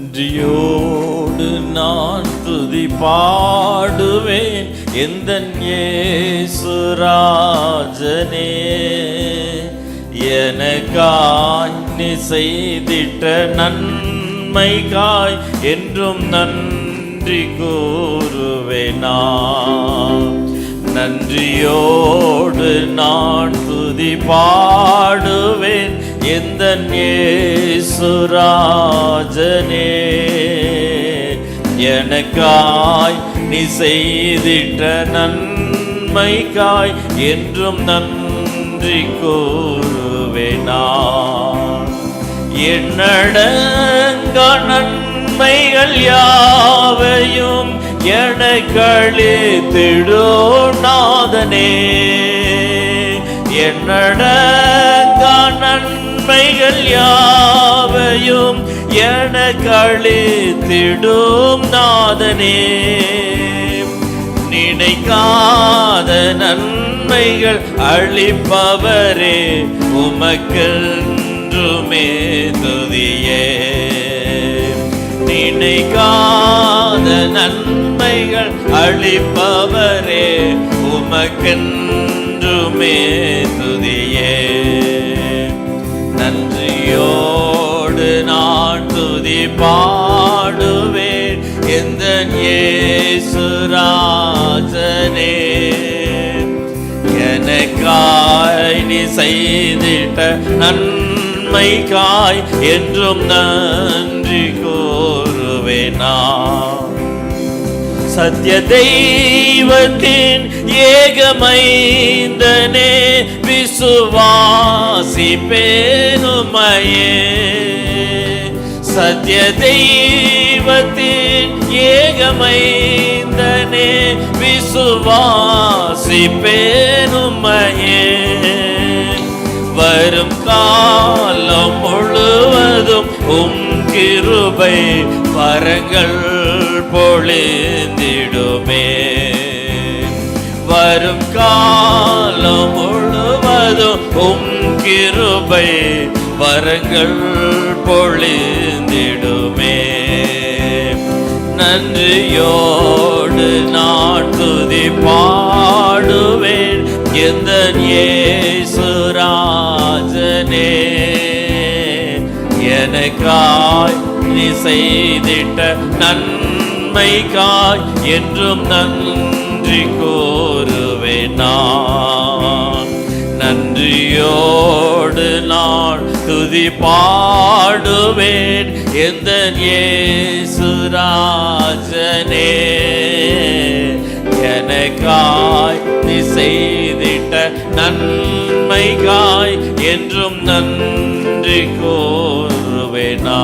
நன்றியோடு நான் துதி பாடுவேன். எந்த சுராஜனே எனக்காய் நீ செய்திட்ட நன்மைக்காய் என்றும் நன்றி கூறுவேனா. நன்றியோடு நான் துதி பாடுவேன். எந்த சுராஜனே எனக்காய் நீ செய்திட்ட நன்மைக்காய் என்றும் நன்றி கூறுவேனா என்னடங்க நன்மைகள் யாவையும் எனக்களித்திடோ நாதனே என்னட உண்மைகள் யாவையும் என கழித்திடும் நாதனே. நினைக்காத நன்மைகள் அழிப்பவரே உமக்கென்றுமே துதியே. நினைக்காத நன்மைகள் அழிப்பவரே உமக்கென்றுமே துதி பாடுவேன் எந்த ஏசுராஜனே எனக்காய் நீ செய்திட்ட நன்மைக்காய் என்றும் நன்றி கூறுவேனா சத்ய தெய்வத்தின் ஏகமைந்தனே விசுவாசி பேருமையே சத்ய தெய்வத்தின் ஏகமைந்தனே விசுவாசி பேருமையே வரும் காலம் முழுவதும் உம் கிருபை வரங்கள் பொழிந்திடுமே. வரும் காலம் முழுவதும் உம் கிருபை வரங்கள் பொழி நன்றியோடு நான் துதி பாடுவேன். எந்த ஏசுராஜனே எனக்காய் நீ செய்திட்ட நன்மைக்காய் என்றும் நன்றி கோருவேன் நான். நன்றியோடு நான் துதி பாடுவேன். எந்த சுராஜனே எனக்காய் நீ செய்திட்ட நன்மைகாய் என்றும் நன்றி கோருவேனா